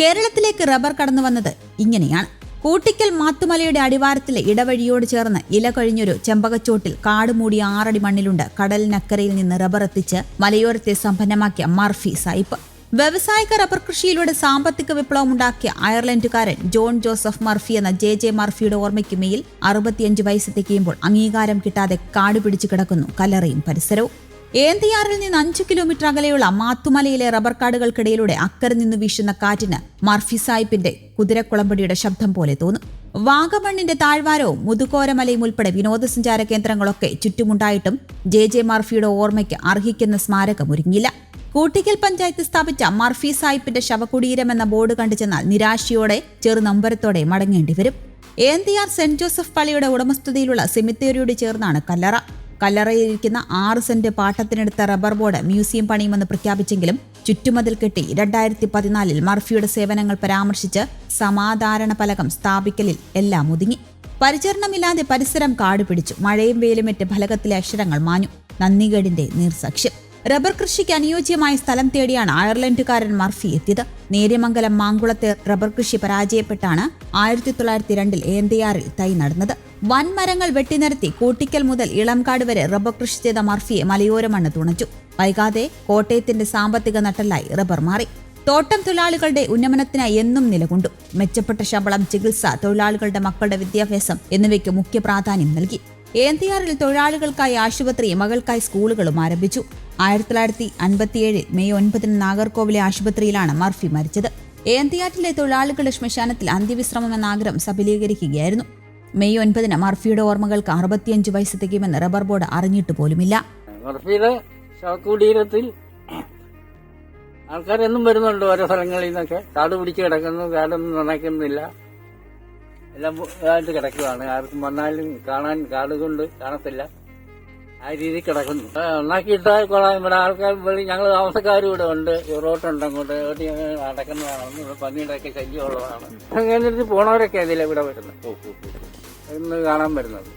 കേരളത്തിലേക്ക് റബ്ബർ കടന്നു വന്നത് ഇങ്ങനെയാണ്. കൂട്ടിക്കൽ മാത്തുമലയുടെ അടിവാരത്തിലെ ഇടവഴിയോട് ചേർന്ന് ഇല കഴിഞ്ഞൊരു ചെമ്പകച്ചോട്ടിൽ കാട് മൂടിയ ആറടി മണ്ണിലുണ്ട് കടലിനക്കരയിൽ നിന്ന് റബ്ബർ എത്തിച്ച് മലയോരത്തെ സമ്പന്നമാക്കിയ മർഫി സായിപ്പ്. വ്യവസായിക റബ്ബർ കൃഷിയിലൂടെ സാമ്പത്തിക വിപ്ലവം ഉണ്ടാക്കിയ അയർലൻഡുകാരൻ ജോൺ ജോസഫ് മർഫി എന്ന ജെ ജെ മർഫിയുടെ ഓർമ്മയ്ക്ക് മേൽ അറുപത്തിയഞ്ച് വയസ്സ് തികയുമ്പോൾ അംഗീകാരം കിട്ടാതെ കാട് പിടിച്ചു കിടക്കുന്നു കല്ലറയും പരിസരവും. ഏന്തിയാറിൽ നിന്ന് അഞ്ചു കിലോമീറ്റർ അകലെയുള്ള മാത്തുമലയിലെ റബ്ബർ കാടുകൾക്കിടയിലൂടെ അക്കരെ നിന്ന് വീശുന്ന കാറ്റിന് മർഫി സാഹിബിന്റെ കുതിരക്കുളമ്പടിയുടെ ശബ്ദം പോലെ തോന്നും. വാഗമണ്ണിന്റെ താഴ്വാരവും മുതുകോരമലയും ഉൾപ്പെടെ വിനോദസഞ്ചാര കേന്ദ്രങ്ങളൊക്കെ ചുറ്റുമുണ്ടായിട്ടും ജെ ജെ മർഫിയുടെ ഓർമ്മയ്ക്ക് അർഹിക്കുന്ന സ്മാരകം ഒരുങ്ങില്ല കൂട്ടിക്കൽ പഞ്ചായത്ത് സ്ഥാപിച്ച മർഫി സാഹിബിന്റെ ശവകുടീരം എന്ന ബോർഡ് കണ്ടു ചെന്നാൽ നിരാശയോടെ ചെറുനമ്പരത്തോടെ മടങ്ങേണ്ടി വരും. ഏന്തിയാർ സെന്റ് ജോസഫ് പള്ളിയുടെ ഉടമസ്ഥതയിലുള്ള സെമിത്തേരിയോട് ചേർന്നാണ് കല്ലറ. കല്ലറയിലിരിക്കുന്ന ആറ് സെന്റ് പാട്ടത്തിനെടുത്ത റബ്ബർ ബോർഡ് മ്യൂസിയം പണിയുമെന്ന് പ്രഖ്യാപിച്ചെങ്കിലും ചുറ്റുമതിൽ കെട്ടി രണ്ടായിരത്തി പതിനാലിൽ മർഫിയുടെ സേവനങ്ങൾ പരാമർശിച്ച് സമാധാരണ പലകം സ്ഥാപിക്കലിൽ എല്ലാം ഒതുങ്ങി. പരിചരണമില്ലാതെ പരിസരം കാടുപിടിച്ചു. മഴയും വെയിലുമേറ്റ് ഫലകത്തിലെ അക്ഷരങ്ങൾ മാഞ്ഞു. നന്ദികേടിന്റെ നീർസാക്ഷ്യം. റബ്ബർ കൃഷിക്ക് അനുയോജ്യമായ സ്ഥലം തേടിയാണ് അയർലൻഡുകാരൻ മർഫി എത്തിയത്. നേര്യമംഗലം മാങ്കുളത്തെ റബ്ബർ കൃഷി പരാജയപ്പെട്ടാണ് ആയിരത്തി തൊള്ളായിരത്തി രണ്ടിൽ ഏന്തയാറിൽ തൈ നടന്നത്. വൻമരങ്ങൾ വെട്ടിനിരത്തി കൂട്ടിക്കൽ മുതൽ ഇളംകാട് വരെ റബ്ബർ കൃഷി ചെയ്ത മർഫിയെ മലയോര മണ്ണ് തുണച്ചു. വൈകാതെ കോട്ടയത്തിന്റെ സാമ്പത്തിക നട്ടലായി റബ്ബർ മാറി. തോട്ടം തൊഴിലാളികളുടെ ഉന്നമനത്തിനായി എന്നും നിലകൊണ്ടു. മെച്ചപ്പെട്ട ശമ്പളം ചികിത്സ തൊഴിലാളികളുടെ മക്കളുടെ വിദ്യാഭ്യാസം എന്നിവയ്ക്ക് മുഖ്യ പ്രാധാന്യം നൽകി. ഏന്തിയാറിൽ തൊഴിലാളികൾക്കായി ആശുപത്രിയും മകൾക്കായി സ്കൂളുകളും ആരംഭിച്ചു. ആയിരത്തി തൊള്ളായിരത്തി അൻപത്തിയേഴിൽ മെയ് ഒൻപതിന് നാഗർകോവിലെ ആശുപത്രിയിലാണ് മർഫി മരിച്ചത്. ഏന്തിയാറ്റിലെ തൊഴിലാളികളുടെ ശ്മശാനത്തിൽ അന്ത്യവിശ്രമം എന്ന ആഗ്രഹം സഫലീകരിക്കുകയായിരുന്നു. മെയ് ഒൻപതിന് മർഫിയുടെ ഓർമ്മകൾക്ക് അറുപത്തിയഞ്ച് വയസ്സ് തികയുമെന്ന് റബ്ബർ ബോർഡ് അറിഞ്ഞിട്ട് പോലുമില്ല. മർഫിയുടെ ശവകുടീരത്തിൽ ആൾക്കാരെന്നും വരുന്നുണ്ട് ഓരോ സ്ഥലങ്ങളിൽ നിന്നൊക്കെ. കാട് പിടിച്ച് കിടക്കുന്നു കാടൊന്നും നനയ്ക്കുന്നില്ല. എല്ലാം ഇതായിട്ട് കിടക്കുകയാണ് ആർക്കും വന്നാലും കാണാൻ കാട് കൊണ്ട് കാണത്തില്ല. ആ രീതിയിൽ കിടക്കുന്നു. നന്നാക്കിയിട്ടാൽ കൊള്ളാം. ഇവിടെ ആൾക്കാർ വെളി ഞങ്ങൾ താമസക്കാരും ഇവിടെ ഉണ്ട്. റോട്ടുണ്ട് അങ്ങോട്ട്. ഇവിടെ ഞങ്ങൾ നടക്കുന്നതാണ്. ഇവിടെ പന്നിയുടെ ഒക്കെ ശല്യമുള്ളതാണ് അങ്ങനെ പോണവരൊക്കെ അതിലെ ഇവിടെ വരുന്നത്. ഇന്ന് കാണാൻ വരുന്നത്.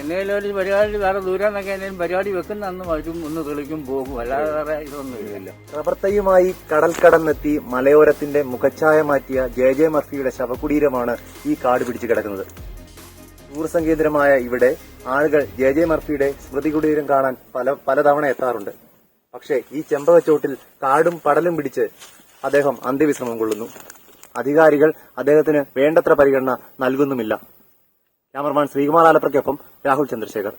എന്തെങ്കിലും ഒരു പരിപാടി വേറെ ദൂരം എന്നൊക്കെ എന്തെങ്കിലും പരിപാടി വെക്കുന്ന അന്ന് വരും ഒന്ന് തെളിക്കും പോകും. അല്ലാതെ വേറെ ഇതൊന്നുമില്ല റബ്ബർ കടൽ കടന്നെത്തി മലയോരത്തിന്റെ മുഖച്ഛായ മാറ്റിയ ജെ ജെ മർഫിയുടെ ശവകുടീരമാണ് ഈ കാട് പിടിച്ചു കിടക്കുന്നത്. ടൂറിസം കേന്ദ്രമായ ഇവിടെ ആളുകൾ ജെ ജെ മർഫിയുടെ സ്മൃതി കുടീരം കാണാൻ പല പലതവണ എത്താറുണ്ട്. പക്ഷേ ഈ ചെമ്പകച്ചോട്ടിൽ കാടും പടലും പിടിച്ച് അദ്ദേഹം അന്ത്യവിശ്രമം കൊള്ളുന്നു. അധികാരികൾ അദ്ദേഹത്തിന് വേണ്ടത്ര പരിഗണന നൽകുന്നുമില്ല. ക്യാമറമാൻ ശ്രീകുമാർ ആലപ്പുറയ്ക്കൊപ്പം രാഹുൽ ചന്ദ്രശേഖർ.